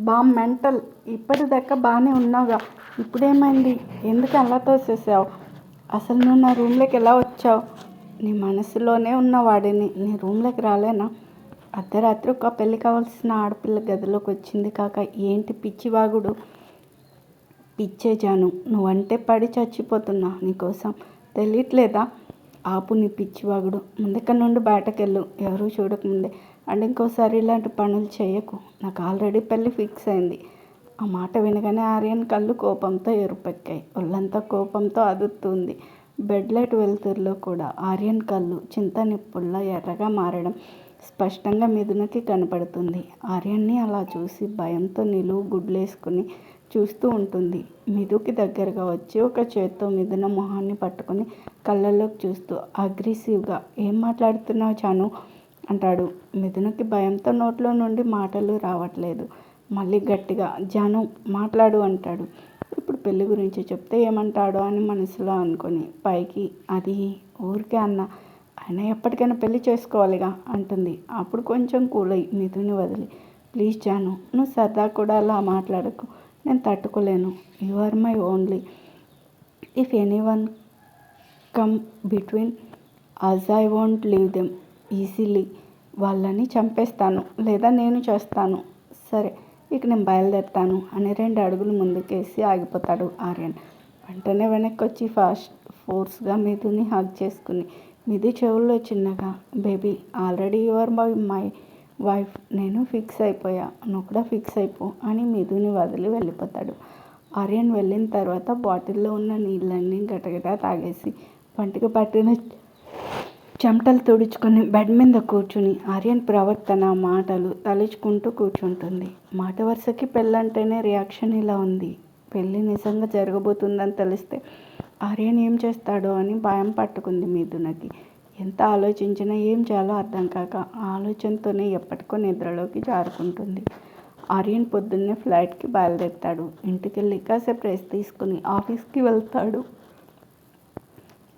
బా మెంటల్. ఇప్పటిదాకా బాగానే ఉన్నావుగా. ఇప్పుడేమైంది? ఎందుకు అలా తోసేసావు? అసలు నువ్వు నా రూమ్లోకి ఎలా వచ్చావు? నీ మనసులోనే ఉన్న వాడిని. నీ రూమ్లోకి రాలేనా? అర్ధరాత్రి ఒక పెళ్ళి కావాల్సిన ఆడపిల్ల గదిలోకి వచ్చింది కాక ఏంటి పిచ్చివాగుడు పిచ్చేజాను. నువ్వంటే పడి చచ్చిపోతున్నా నీకోసం. తెలియట్లేదా ఆపు నీ పిచ్చివాగుడు ముందుక నుండి బయటకెళ్ళు. ఎవరూ చూడకముందే. అండ్ ఇంకోసారి ఇలాంటి పనులు చేయకు. నాకు ఆల్రెడీ పెళ్ళి ఫిక్స్ అయింది. ఆ మాట వినగానే ఆర్యన్ కళ్ళు కోపంతో ఎరుపెక్కాయి. ఒళ్ళంతా కోపంతో అదుతుంది బెడ్ లైట్ వెలుతురులో కూడా ఆర్యన్ కళ్ళు చింత నిప్పుల్లా ఎర్రగా మారడం స్పష్టంగా మిథునకి కనపడుతుంది. ఆర్యన్ని అలా చూసి భయంతో నిలువు గుడ్లేసుకుని చూస్తూ ఉంటుంది. మిథుకి దగ్గరగా వచ్చి ఒక చేత్తో మిథున మొహాన్ని పట్టుకొని కళ్ళల్లోకి చూస్తూ అగ్రెసివ్గా ఏం మాట్లాడుతున్నావు చాను? అంటాడు. మిథునకి భయంతో నోట్లో నుండి మాటలు రావట్లేదు. మళ్ళీ గట్టిగా జాను మాట్లాడు అంటాడు. ఇప్పుడు పెళ్ళి గురించి చెప్తే ఏమంటాడో అని మనసులో అనుకొని పైకి అది ఊరికే అన్న ఆయన ఎప్పటికైనా పెళ్ళి చేసుకోవాలిగా అంటుంది. అప్పుడు కొంచెం కూలై మిథుని వదిలి ప్లీజ్ జాను నువ్వు సరదా కూడా అలా మాట్లాడకు. నేను తట్టుకోలేను. You are my only. If any one come between us I want leave them. Easily వాళ్ళని చంపేస్తాను లేదా నేను చేస్తాను. సరే ఇక నేను బయలుదేరుతాను అని రెండు అడుగులు ముందుకేసి ఆగిపోతాడు ఆర్యన్. వెంటనే వెనక్కి వచ్చి ఫాస్ట్ ఫోర్స్గా మిథుని హగ్ చేసుకుని మిది చెవుల్లో చిన్నగా baby already your my my wife నేను ఫిక్స్ అయిపోయా నువ్వు కూడా ఫిక్స్ అయిపో అని మిథుని వదిలి వెళ్ళిపోతాడు. ఆర్యన్ వెళ్ళిన తర్వాత బాటిల్లో ఉన్న నీళ్ళన్నీ గటగట తాగేసి పంటికి పట్టిన చెమటలు తుడుచుకొని బెడ్ మీద కూర్చుని ఆర్యన్ ప్రవర్తన మాటలు తలుచుకుంటూ కూర్చుంటుంది. మాట వరుసకి పెళ్ళంటేనే రియాక్షన్ ఇలా ఉంది. పెళ్ళి నిజంగా జరగబోతుందని తెలిస్తే ఆర్యన్ ఏం చేస్తాడో అని భయం పట్టుకుంది మీదునకి ఎంత ఆలోచించినా ఏం చేయాలో అర్థం కాక ఆలోచనతోనే ఎప్పటికో నిద్రలోకి జారుకుంటుంది. ఆర్యన్ పొద్దున్నే ఫ్లైట్కి బయలుదేరుతాడు. ఇంటికి వెళ్ళి కాసేపు రెస్ట్ తీసుకుని ఆఫీస్కి వెళ్తాడు.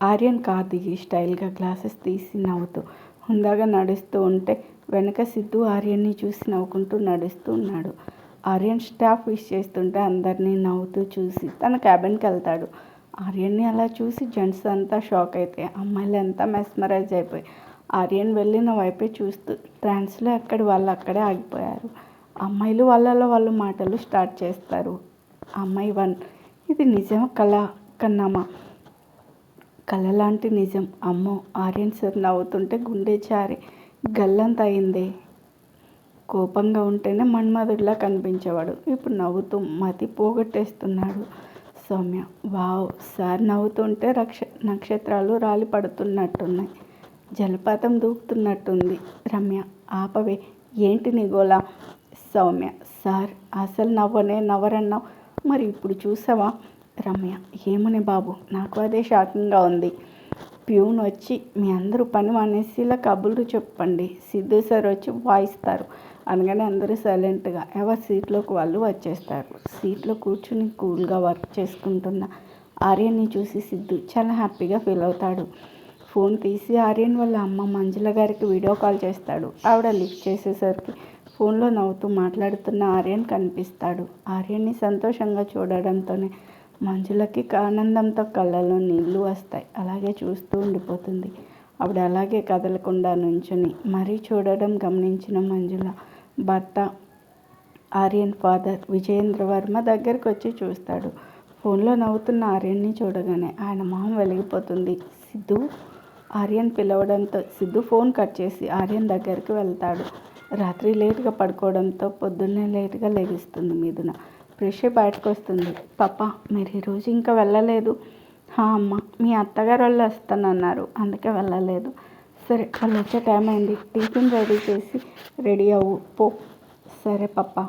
ఆర్యన్ కార్ దిగి స్టైల్గా గ్లాసెస్ తీసి నవ్వుతూ హుందాగా నడుస్తూ ఉంటే వెనక సిద్ధు ఆర్యన్ని చూసి నవ్వుకుంటూ నడుస్తూ ఉన్నాడు. ఆర్యన్ స్టాఫ్ విష్ చేస్తుంటే అందరినీ నవ్వుతూ చూసి తన క్యాబిన్కి వెళ్తాడు. ఆర్యన్ని అలా చూసి జెంట్స్ అంతా షాక్ అయితే అమ్మాయిలు అంతా మెస్మరైజ్ అయిపోయి ఆర్యన్ వెళ్ళిన వైపే చూస్తూ ట్రాన్స్లో ఎక్కడి వాళ్ళు అక్కడే ఆగిపోయారు. అమ్మాయిలు వాళ్ళలో వాళ్ళు మాటలు స్టార్ట్ చేస్తారు. అమ్మాయి వన్ ఇది నిజం కళ కన్నామా? కలలాంటి నిజం. అమ్మో ఆర్యన్ సార్ నవ్వుతుంటే గుండె చారి గల్లంత అయిందే. కోపంగా ఉంటేనే మన్మధుడిలా కనిపించేవాడు. ఇప్పుడు నవ్వుతూ మతి పోగొట్టేస్తున్నాడు సౌమ్య. వావ్ సార్ నవ్వుతుంటే రక్ష నక్షత్రాలు రాలి పడుతున్నట్టున్నాయి. జలపాతం దూకుతున్నట్టుంది. రమ్య ఆపవే. ఏంటి నిగోలా సౌమ్య సార్ అసలు నవ్వనే నవ్వరన్నావు. మరి ఇప్పుడు చూసావా? రమ్య ఏమని బాబు? నాకు అదే షాకింగ్గా ఉంది. ప్యూన్ వచ్చి మీ అందరూ పని మానేసి ఇలా కబుర్లు చెప్పండి. సిద్ధు సార్ వచ్చి వాయిస్తారు. అనగానే అందరూ సైలెంట్గా ఎవరి సీట్లోకి వాళ్ళు వచ్చేస్తారు. సీట్లో కూర్చుని కూల్గా వర్క్ చేసుకుంటున్న ఆర్యన్ని చూసి సిద్ధు చాలా హ్యాపీగా ఫీల్ అవుతాడు. ఫోన్ తీసి ఆర్యన్ వాళ్ళ అమ్మ మంజుల గారికి వీడియో కాల్ చేస్తాడు. ఆవిడ లిఫ్ట్ చేసేసరికి ఫోన్లో నవ్వుతూ మాట్లాడుతున్న ఆర్యన్ కనిపిస్తాడు. ఆర్యన్ని సంతోషంగా చూడడంతోనే మనుషులకి ఆనందంతో కళ్ళలో నీళ్ళు వస్తాయి. అలాగే చూస్తూ ఉండిపోతుంది. ఆవిడ అలాగే కదలకుండా నుంచుని మరీ చూడడం గమనించిన మంజుల భర్త ఆర్యన్ ఫాదర్ విజయేంద్ర వర్మ దగ్గరికి వచ్చి చూస్తాడు. ఫోన్లో నవ్వుతున్న ఆర్యన్ని చూడగానే ఆయన మొహం వెలిగిపోతుంది. సిద్ధు? ఆర్యన్ పిలవడంతో సిద్ధు ఫోన్ కట్ చేసి ఆర్యన్ దగ్గరికి వెళ్తాడు. రాత్రి లేటుగా పడుకోవడంతో పొద్దున్నే లేటుగా లెగిస్తుంది మీదున. ఫ్రెష్ బయటకు వస్తుంది పాప మీరు ఈరోజు ఇంకా వెళ్ళలేదు. అమ్మ మీ అత్తగారు వాళ్ళు వస్తానన్నారు అందుకే వెళ్ళలేదు. సరే వాళ్ళు వచ్చే టైం అయింది. టిఫిన్ రెడీ చేసి రెడీ అవ్వు పో. సరే పప్ప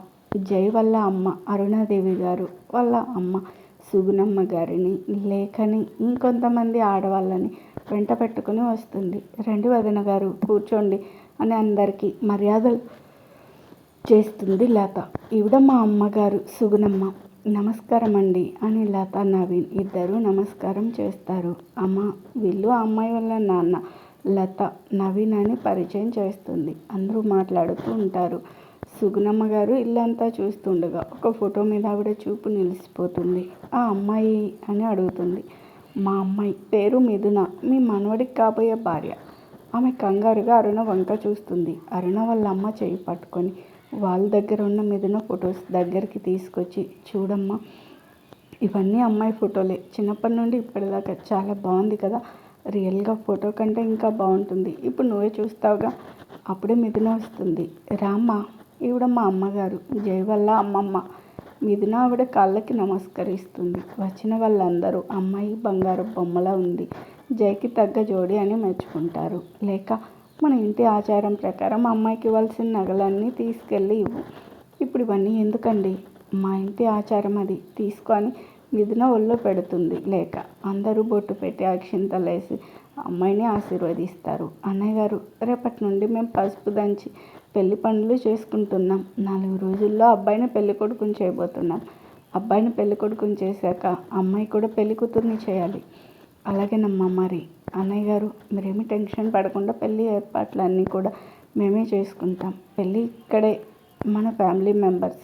జై వాళ్ళ అమ్మ అరుణాదేవి గారు వాళ్ళ అమ్మ సుగుణమ్మ గారిని లేఖని ఇంకొంతమంది ఆడవాళ్ళని వెంట పెట్టుకుని వస్తుంది. రండి వదిన గారు కూర్చోండి అని అందరికీ మర్యాదలు చేస్తుంది లత. ఈవిడ మా అమ్మగారు సుగుణమ్మ. నమస్కారం అండి అని లత నవీన్ ఇద్దరు నమస్కారం చేస్తారు. అమ్మ వీళ్ళు ఆ అమ్మాయి వాళ్ళ నాన్న లత నవీన్ అని పరిచయం చేస్తుంది. అందరూ మాట్లాడుతూ ఉంటారు. సుగుణమ్మ గారు ఇల్లంతా చూస్తుండగా ఒక ఫోటో మీద ఆవిడ చూపు నిలిచిపోతుంది. ఆ అమ్మాయి అని అడుగుతుంది. మా అమ్మాయి పేరు మిథున. మీ మనవడికి కాబోయే భార్య. ఆమె కంగారుగా అరుణ వంక చూస్తుంది. అరుణ వాళ్ళ అమ్మ చేయి పట్టుకొని వాళ్ళ దగ్గర ఉన్న మిథున ఫొటోస్ దగ్గరికి తీసుకొచ్చి చూడమ్మా ఇవన్నీ అమ్మాయి ఫోటోలే. చిన్నప్పటి నుండి ఇప్పటిదాకా చాలా బాగుంది కదా. రియల్గా ఫోటో కంటే ఇంకా బాగుంటుంది. ఇప్పుడు నువ్వే చూస్తావుగా. అప్పుడే మిథున వస్తుంది. రామ్మ ఈవిడ మా అమ్మగారు. జై వల్ల అమ్మమ్మ. మిథున ఆవిడ కాళ్ళకి నమస్కరిస్తుంది. వచ్చిన వాళ్ళందరూ అమ్మాయి బంగారు బొమ్మలా ఉంది. జైకి తగ్గ జోడి అని మెచ్చుకుంటారు. లేక మన ఇంటి ఆచారం ప్రకారం అమ్మాయికి ఇవ్వాల్సిన నగలన్నీ తీసుకెళ్ళి ఇవ్వు. ఇప్పుడు ఇవన్నీ ఎందుకండి? మా ఇంటి ఆచారం అది. తీసుకొని మిథున ఒళ్ళో పెడుతుంది లేక అందరూ బొట్టు పెట్టి అక్షింతలేసి అమ్మాయిని ఆశీర్వదిస్తారు. అన్నయ్య గారు రేపటి నుండి మేము పసుపు దంచి పెళ్ళి పనులు చేసుకుంటున్నాం. నాలుగు రోజుల్లో అబ్బాయిని పెళ్ళి కొడుకుని చేయబోతున్నాం. అబ్బాయిని పెళ్ళి కొడుకుని చేశాక అమ్మాయి కూడా పెళ్ళి కూతుర్ని చేయాలి. అలాగేనమ్మా మరి. అన్నయ్య గారు మీరేమి టెన్షన్ పడకుండా పెళ్ళి ఏర్పాట్లన్నీ కూడా మేమే చేసుకుంటాం. పెళ్ళి ఇక్కడే మన ఫ్యామిలీ మెంబర్స్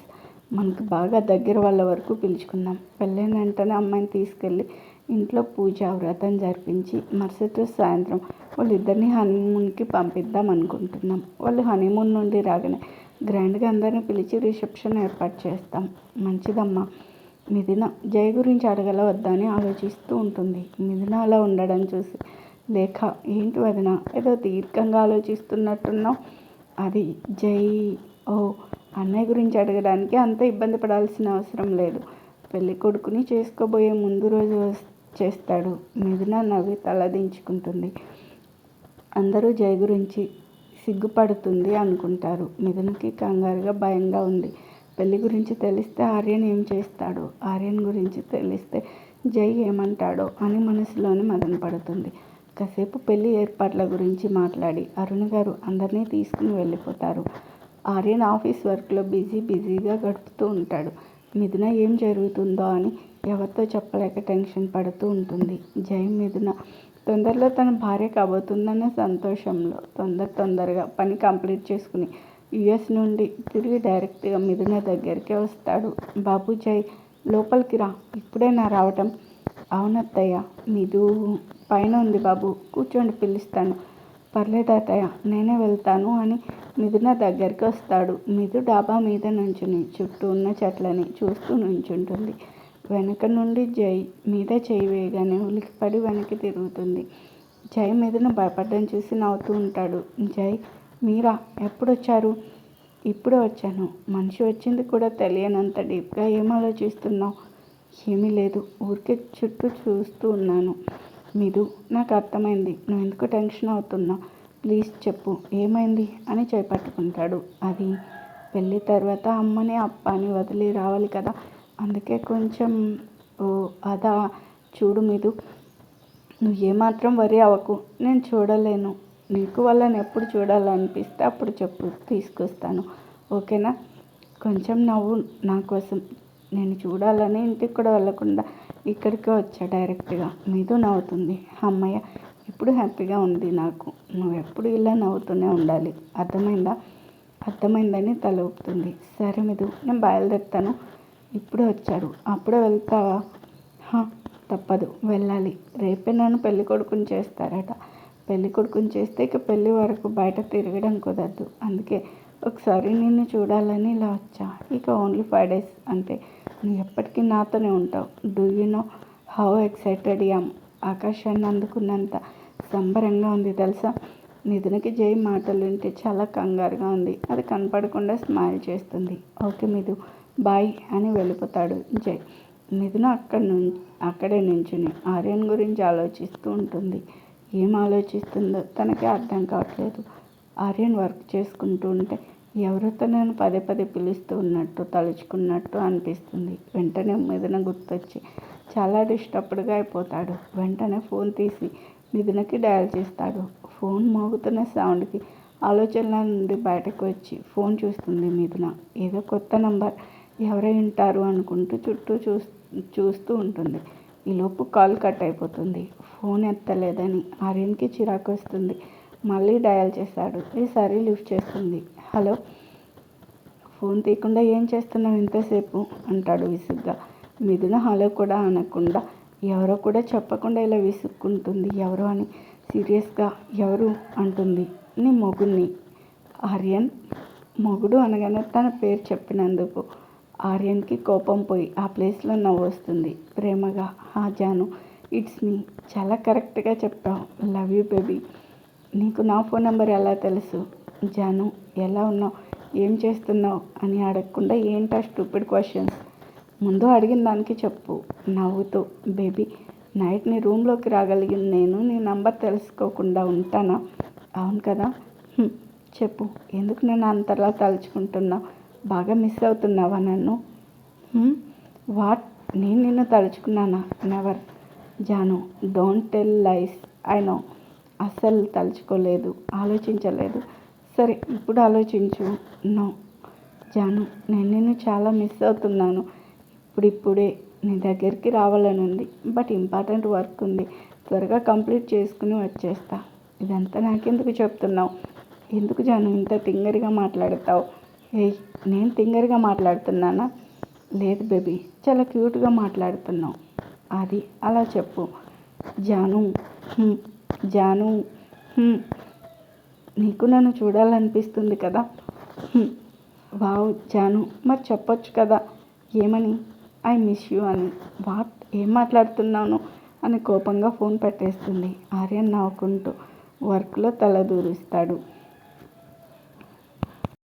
మనకు బాగా దగ్గర వాళ్ళ వరకు పిలుచుకున్నాం పెళ్ళైన వెంటనే అమ్మాయిని తీసుకెళ్ళి ఇంట్లో పూజ వ్రతం జరిపించి మరుసటి రోజు సాయంత్రం వాళ్ళిద్దరిని హనీమూన్కి పంపిద్దాం అనుకుంటున్నాం. వాళ్ళు హనీమూన్ నుండి రాగానే గ్రాండ్గా అందరిని పిలిచి రిసెప్షన్ ఏర్పాటు చేస్తాం. మంచిదమ్మా. మిథున జయ గురించి అడగల వద్దా అని ఆలోచిస్తూ ఉంటుంది. మిథున అలా ఉండడం చూసి లేఖ ఏంటి వదిన? ఏదో దీర్ఘంగా ఆలోచిస్తున్నట్టున్నావు. అది జై ఓ అన్నయ్య గురించి అడగడానికి అంత ఇబ్బంది పడాల్సిన అవసరం లేదు. పెళ్ళి కొడుకుని చేసుకోబోయే ముందు రోజు చేస్తాడు. మిథున నవ్వి తలదించుకుంటుంది. అందరూ జై గురించి సిగ్గుపడుతుంది అనుకుంటారు. మిథునకి కంగారుగా భయంగా ఉంది. పెళ్ళి గురించి తెలిస్తే ఆర్యన్ ఏం చేస్తాడో? ఆర్యన్ గురించి తెలిస్తే జై ఏమంటాడో అని మనసులోనే మదన పడుతుంది. కాసేపు పెళ్ళి ఏర్పాట్ల గురించి మాట్లాడి అరుణ్ గారు అందరినీ తీసుకుని వెళ్ళిపోతారు. ఆర్యన్ ఆఫీస్ వర్క్లో బిజీ బిజీగా గడుపుతూ ఉంటాడు. మిథున ఏం జరుగుతుందో అని ఎవరితో చెప్పలేక టెన్షన్ పడుతూ ఉంటుంది. జై మిథున తొందరలో తన భార్య కాబోతుందన్న సంతోషంలో తొందర తొందరగా పని కంప్లీట్ చేసుకుని యుఎస్ నుండి తిరిగి డైరెక్ట్గా మిథున దగ్గరికి వస్తాడు. బాబు జై లోపలికి రా. ఇప్పుడే నా రావటం. అవునత్తయ్య మీదు పైన ఉంది బాబు. కూర్చోండి పిలుస్తాను. పర్లేదు అత్తయ్య నేనే వెళ్తాను అని మిథున దగ్గరికి వస్తాడు. మిథు డాబా మీద నుంచుని చుట్టూ ఉన్న చెట్లని చూస్తూ నుంచుంటుంది. వెనక నుండి జై మీద చేయి వేయగానే ఉలికిపడి వెనక్కి తిరుగుతుంది. జై మీదను భయపడ్డం చూసి నవ్వుతూ ఉంటాడు. జై మీరా ఎప్పుడు వచ్చారు ఇప్పుడే వచ్చాను. మనిషి వచ్చింది కూడా తెలియనంత డీప్గా ఏం ఆలోచిస్తున్నావు? ఏమీ లేదు. ఊరికే చుట్టూ చూస్తూ ఉన్నాను. మీదు నాకు అర్థమైంది. నువ్వు ఎందుకు టెన్షన్ అవుతున్నావు? ప్లీజ్ చెప్పు. ఏమైంది? అని చేపట్టుకుంటాడు. అది పెళ్ళి తర్వాత అమ్మని అప్పని వదిలి రావాలి కదా. అందుకే కొంచెం ఓ అదా చూడు మీదు నువ్వు ఏమాత్రం వరి అవ్వకు. నేను చూడలేను. నీకు వాళ్ళని ఎప్పుడు చూడాలనిపిస్తే అప్పుడు చెప్పు తీసుకొస్తాను. ఓకేనా? కొంచెం నవ్వు నా కోసం. నేను చూడాలని ఇంటికి కూడా వెళ్ళకుండా ఇక్కడికే వచ్చా డైరెక్ట్గా. మీతో నవ్వుతుంది. అమ్మయ్య ఇప్పుడు హ్యాపీగా ఉంది నాకు. నువ్వు ఎప్పుడు ఇలా నవ్వుతూనే ఉండాలి. అర్థమైందా? అర్థమైందని తల ఊపుతుంది. సరే మీదు నేను బయలుదేరుతాను. ఇప్పుడే వచ్చారు. అప్పుడే వెళ్తావా? తప్పదు. వెళ్ళాలి. రేపే నన్ను పెళ్ళి కొడుకుని చేస్తారట. పెళ్ళి కొడుకుని చేస్తే ఇక పెళ్ళి వరకు బయట తిరగడం కుదరదు. అందుకే ఒకసారి నిన్ను చూడాలని ఇలా వచ్చా. ఇక ఓన్లీ ఫైవ్ డేస్ అంతే. నువ్వు ఎప్పటికీ నాతోనే ఉంటావు. Do you know how excited am ఆకాశాన్ని అందుకున్నంత సంబరంగా ఉంది తెలుసా? మిథునకి జై మాటలు వింటే చాలా కంగారుగా ఉంది. అది కనపడకుండా స్మైల్ చేస్తుంది. ఓకే మిథు బాయ్ అని వెళ్ళిపోతాడు జై. మిథున అక్కడ నుంచి అక్కడే నుంచుని ఆర్యన్ గురించి ఆలోచిస్తూ ఉంటుంది. ఏం ఆలోచిస్తుందో తనకే అర్థం కావట్లేదు. ఆర్యన్ వర్క్ చేసుకుంటూ ఉంటే ఎవరో తనను పదే పదే పిలుస్తూ ఉన్నట్టు తలుచుకున్నట్టు అనిపిస్తుంది. వెంటనే మిథున గుర్తొచ్చి చాలా డిస్టర్బ్డ్గా అయిపోతాడు. వెంటనే ఫోన్ తీసి మిథునకి డయల్ చేస్తాడు. ఫోన్ మోగుతున్న సౌండ్కి ఆలోచనల నుండి బయటకు వచ్చి ఫోన్ చూస్తుంది మిథున. ఏదో కొత్త నంబర్. ఎవరై ఉంటారు అనుకుంటూ చుట్టూ చూ చూస్తూ ఉంటుంది. ఈలోపు కాల్ కట్ అయిపోతుంది. ఫోన్ ఎత్తలేదని ఆర్యన్కి చిరాకు వస్తుంది. మళ్ళీ డయల్ చేశాడు ఈసారి లిఫ్ట్ చేస్తుంది. హలో? ఫోన్ తీయకుండా ఏం చేస్తున్నావు ఇంతసేపు? అంటాడు విసుగ్గా. మిథున హలో కూడా అనకుండా ఎవరో కూడా చెప్పకుండా ఇలా విసుక్కుంటుంది. ఎవరు అని? సీరియస్గా ఎవరు? అంటుంది. నీ మొగుడిని ఆర్యన్ మొగుడు అనగానే తన పేరు చెప్పినందుకు. ఆర్యన్కి కోపం పోయి ఆ ప్లేస్లో నవ్వు వస్తుంది ప్రేమగా హా జాను ఇట్స్ మీ. చాలా కరెక్ట్గా చెప్పావు. Love you baby. నీకు నా ఫోన్ నెంబర్ ఎలా తెలుసు? జాను ఎలా ఉన్నావు? ఏం చేస్తున్నావు? అని అడగకుండా ఏంటా స్టూపిడ్ క్వశ్చన్స్? ముందు అడిగిన దానికి చెప్పు. నవ్వుతూ బేబీ నైట్ నీ రూమ్లోకి రాగలిగిన నేను నీ నంబర్ తెలుసుకోకుండా ఉంటానా? అవును కదా. చెప్పు. ఎందుకు నేను అంతలా తలుచుకుంటున్నావు? బాగా మిస్ అవుతున్నావా నన్ను? వాట్? నేను నిన్ను తలుచుకున్నానా? Never Janu don't tell lies I know అస్సలు తలుచుకోలేదు. ఆలోచించలేదు. సరే ఇప్పుడు ఆలోచించు. నో జాను నేను నిన్ను చాలా మిస్ అవుతున్నాను. ఇప్పుడిప్పుడే నీ దగ్గరికి రావాలని ఉంది. బట్ ఇంపార్టెంట్ వర్క్ ఉంది. త్వరగా కంప్లీట్ చేసుకుని వచ్చేస్తా. ఇదంతా నాకెందుకు చెప్తున్నావు? ఎందుకు జాను ఇంత తింగరిగా మాట్లాడతావు? ఏయ్ నేను తింగరిగా మాట్లాడుతున్నానా? లేదు బేబీ చాలా క్యూట్గా మాట్లాడుతున్నావు. అది అలా చెప్పు. జాను జాను నీకు నన్ను చూడాలనిపిస్తుంది కదా? వావ్ జాను మరి చెప్పొచ్చు కదా? ఏమని? ఐ మిస్ యూ అని. వాట్? ఏం మాట్లాడుతున్నాను? అని కోపంగా ఫోన్ పెట్టేస్తుంది. ఆర్యన్ నవ్వుకుంటూ వర్క్లో తల దూరుస్తాడు.